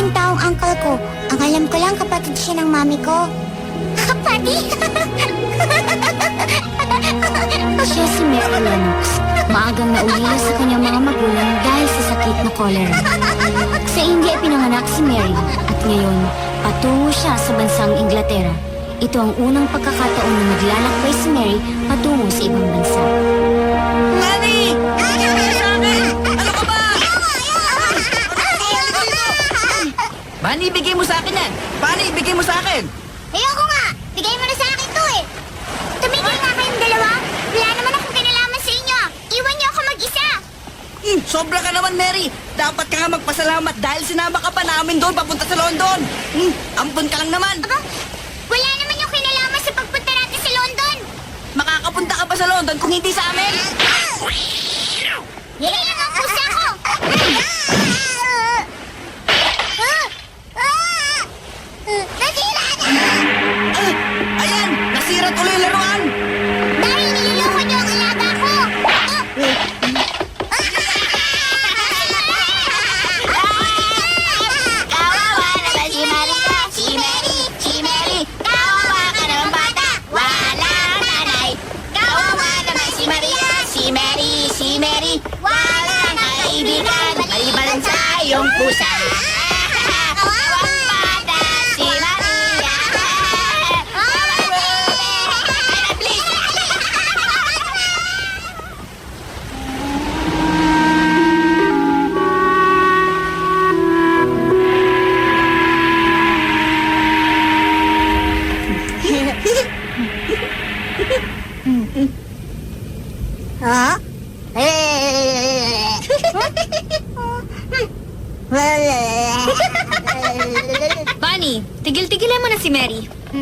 klaseng taong uncle ko? Ang alam ko lang kapatid siya ng mami ko. Kapatid? Siya si Mary Lennox. Maagang nauwi sa kanyang mga magulang dahil sa sakit na cholera. Sa India pinanganak si Mary at ngayon patungo siya sa bansang Inglaterra. Ito ang unang pagkakataon na maglalakbay si Mary patungo sa ibang bansa. Bani, bigay mo sa akin yan! Bani, bigay mo sa akin! Ayoko nga! Bigay mo na sa akin to eh! Tumigil nga kayong dalawa! Wala naman akong kinalaman sa inyo! Iwan niyo ako mag-isa! Hmm, sobra ka naman, Mary! Dapat ka nga magpasalamat dahil sinama ka pa namin doon papunta sa London! Hmm, ampun ka lang naman! Aba, wala naman yung kinalaman sa pagpunta natin sa London! Makakapunta ka pa sa London kung hindi sa amin! Yan lang ang pusa ko! Si Mary! Walang kaibigan! Maliban sa iyong pusa!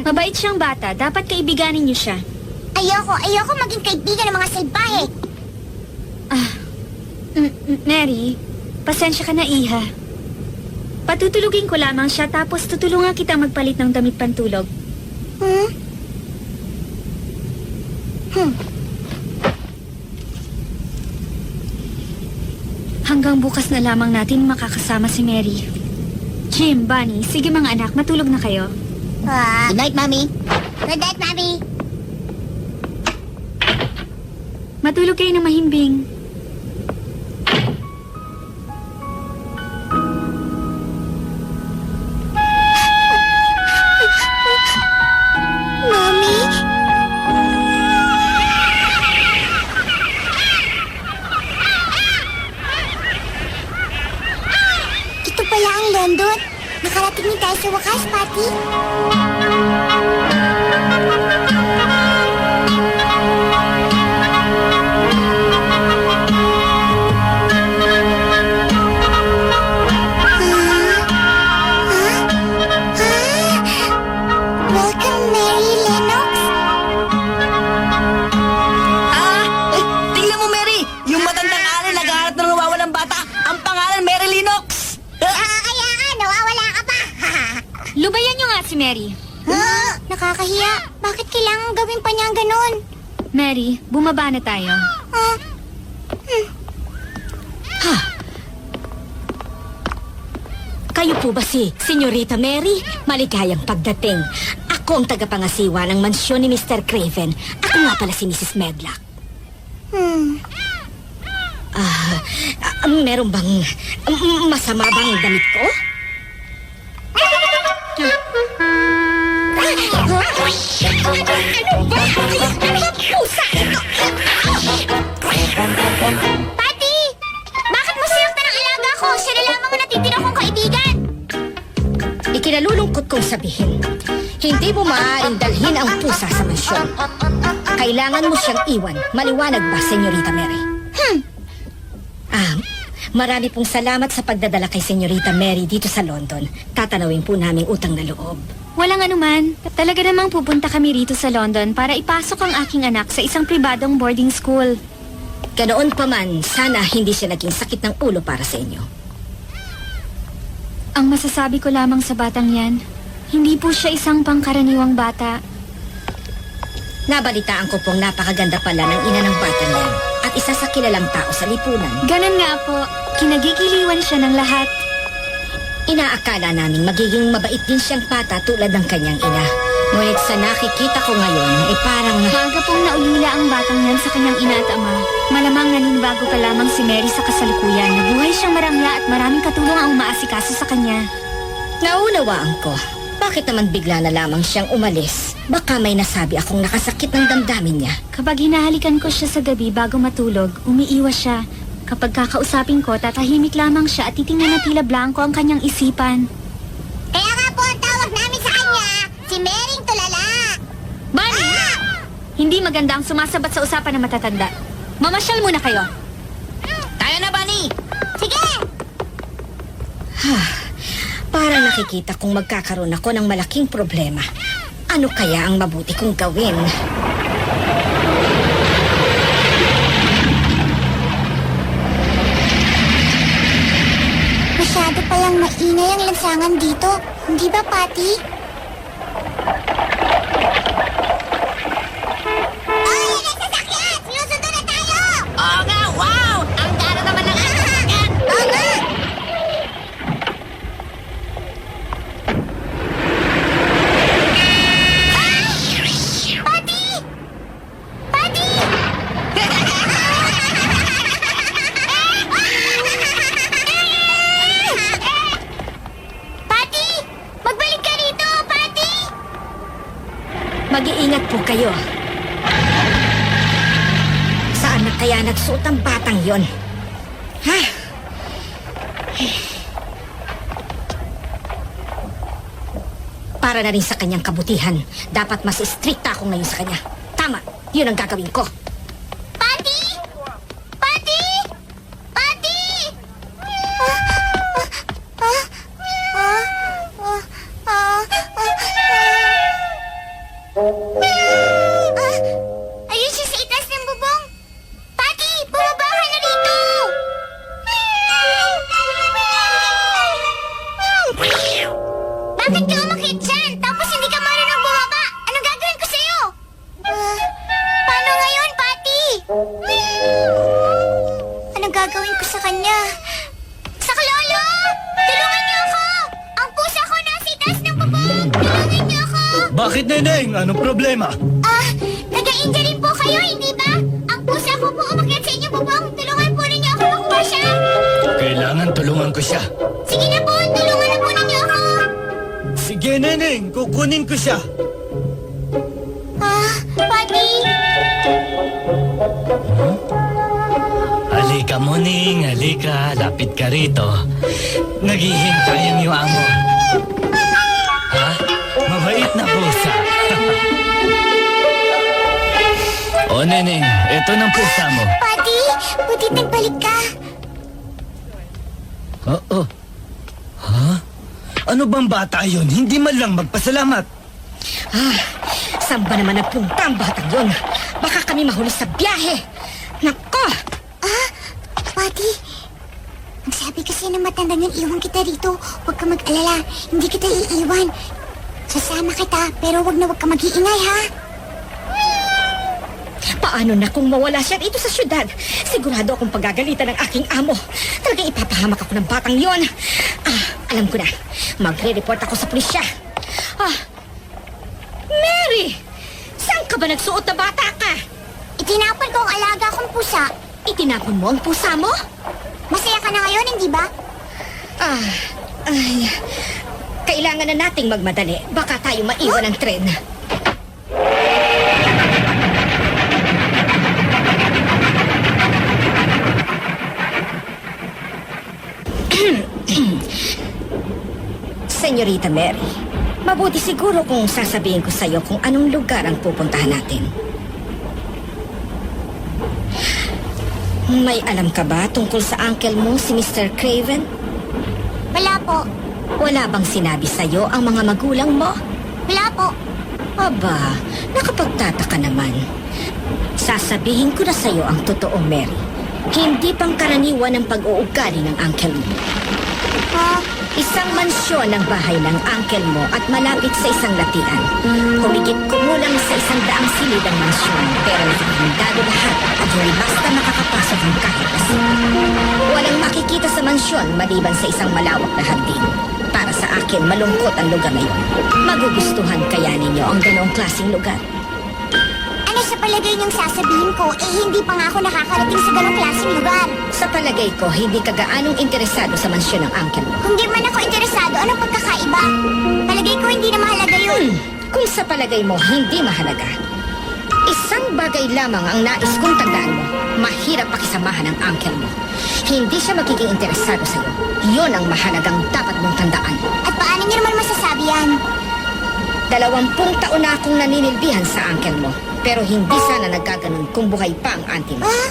Mabait siyang bata, dapat kaibiganin niyo siya. ayoko, ayoko maging kaibigan ng mga salbahe. Ah, mm, Mary, pasensya ka na iha. Patutulugin ko lamang siya tapos tutulungan kita magpalit ng damit pantulog. Hmm? Hmm. Hanggang bukas na lamang natin makakasama si Mary. Jim, Bunny, sige mga anak, matulog na kayo. Ah. Good night, Mommy. Good night, Mommy. Matulog kayo ng mahimbing. Mary. Ah, nakakahiya. Bakit kailangan gawin pa niya ang ganun? Mary, bumaba na tayo. Ah, Kayo po ba si Senyorita Mary? Maligayang pagdating. Ako ang tagapangasiwa ng mansyon ni Mr. Craven. Ako nga pala si Mrs. Medlock. hmm. Ah, ah, meron bang mm, masama bang damit ko? Patty! Bakit mo sinaktan ang alaga ko? Siya na lamang ang natitira kong kaibigan. Ikinalulungkot kong sabihin, hindi mo maaaring dalhin ang pusa sa mansyon. Kailangan mo siyang iwan. Maliwanag ba, Senyorita Mary? Hmm. Ah, marami pong salamat sa pagdadala kay Senyorita Mary dito sa London. Tatanawin po namin utang na loob. Walang anuman. Talaga namang pupunta kami rito sa London para ipasok ang aking anak sa isang pribadong boarding school. Ganoon pa man, sana hindi siya naging sakit ng ulo para sa inyo. Ang masasabi ko lamang sa batang yan, hindi po siya isang pangkaraniwang bata. Nabalitaan ko pong napakaganda pala ng ina ng bata niya. At isa sa kilalang tao sa lipunan. Ganon nga po. Kinagigiliwan siya ng lahat. Inaakala naming magiging mabait din siyang bata tulad ng kanyang ina. Ngunit sa nakikita ko ngayon, ay parang... Maaga pong naulila ang batang yan sa kanyang ina at ama. Malamang naninibago pa lamang si Mary sa kasalukuyan. Nabuhay siyang marangya at maraming katulong ang umaasikaso sa kanya. Naunawaan ko. Bakit naman bigla na lamang siyang umalis? Baka may nasabi akong nakasakit ng damdamin niya. Kapag hinahalikan ko siya sa gabi bago matulog, umiiwas siya. Kapag kakausapin ko, tatahimik lamang siya at titingnan na tila blanco ang kanyang isipan. Kaya nga po ang tawag namin sa kanya, si Mering Tulala. Bunny! Hindi maganda ang sumasabat sa usapan ng matatanda. Mamasyal muna kayo. Tayo na, Bunny! Sige! Para nakikita kong magkakaroon ako ng malaking problema. Ano kaya ang mabuti kong gawin? Masyado palang maingay ang lansangan dito. Hindi ba, Patty? Mag-iingat po kayo. Saan na kaya nagsuot ang batang yon? Ha? Para na rin sa kanyang kabutihan, dapat mas stricta ako ngayon sa kanya. Tama, yun ang gagawin ko. Bakit, Neneng? Anong problema? Ah, nag-injury po kayo, hindi ba? Ang pusa ko po umakyat sa inyong bubong. Tulungan po ninyo ako makuha siya. Kailangan tulungan ko siya. Sige na po, tulungan na po ninyo ako. Sige, Neneng. Kukunin ko siya. Ah, Patty! Halika, Muning. Halika. Lapit ka rito. Naghihintay ang iyong amo. Mabait na pusa. o, Neneng. Ito ng pusa mo. Patty, butit nagbalik ka. Oo. Ha? Ano bang bata yun? Hindi man lang magpasalamat. Ah, saan ba naman nagpunta ang batang yon? Baka kami mahuli sa biyahe. Nako! Ah, Patty. Ang sabi kasi ng matandang yun, iwan kita rito. Huwag ka mag-alala. Hindi kita iiwan. Sasama kita, pero wag na wag ka mag-iingay, ha? Paano na kung mawala siya dito sa syudad? Sigurado akong pagagalitan ng aking amo. Talagang ipapahamak ako ng batang yon. Ah, alam ko na. Magre-report ako sa pulisya. Ah, Mary! Saan ka ba nagsuot na bata ka? Itinapon ko ang alaga kong pusa. Itinapon mo ang pusa mo? Masaya ka na ngayon, hindi ba? Ah, ay... Kailangan na nating magmadali. Baka tayo maiwan ng tren. Senyorita Mary, mabuti siguro kung sasabihin ko sa'yo kung anong lugar ang pupuntahan natin. May alam ka ba tungkol sa uncle mo, si Mr. Craven? Wala po. Wala bang sinabi sa'yo ang mga magulang mo? Wala po. Aba, nakapagtataka naman. Sasabihin ko na sa'yo ang totoo, Mary. Hindi pang karaniwan ang pag-uugali ng uncle mo. Ah, Isang mansyon ang bahay ng uncle mo at malapit sa isang latian. Humigit kumulang sa isang daang silid ang mansyon, pero nakahindado lahat at hindi basta makakapasok ang kahit na sino. Walang makikita sa mansyon maliban sa isang malawak na hardin. Sa akin, malungkot ang lugar na yun. Magugustuhan kaya ninyo ang ganoong klaseng lugar. Ano sa palagay niyong sasabihin ko, eh hindi pa nga ako nakakarating sa ganong klaseng lugar. Sa palagay ko, hindi ka gaanong interesado sa mansyon ng uncle mo. Kung di man ako interesado, anong pagkakaiba? Palagay ko hindi na mahalaga yun. Hmm, kung sa palagay mo hindi mahalaga, isang bagay lamang ang nais kong tandaan mo. Mahirap pakisamahan ng uncle mo. Hindi siya magiging interesado sa iyo. Iyon ang mahalagang dapat mong tandaan. At paano niyo naman masasabi yan? Dalawampung taon na akong naninilbihan sa uncle mo. Pero hindi sana nagkaganon kung buhay pa ang auntie mo. Ah,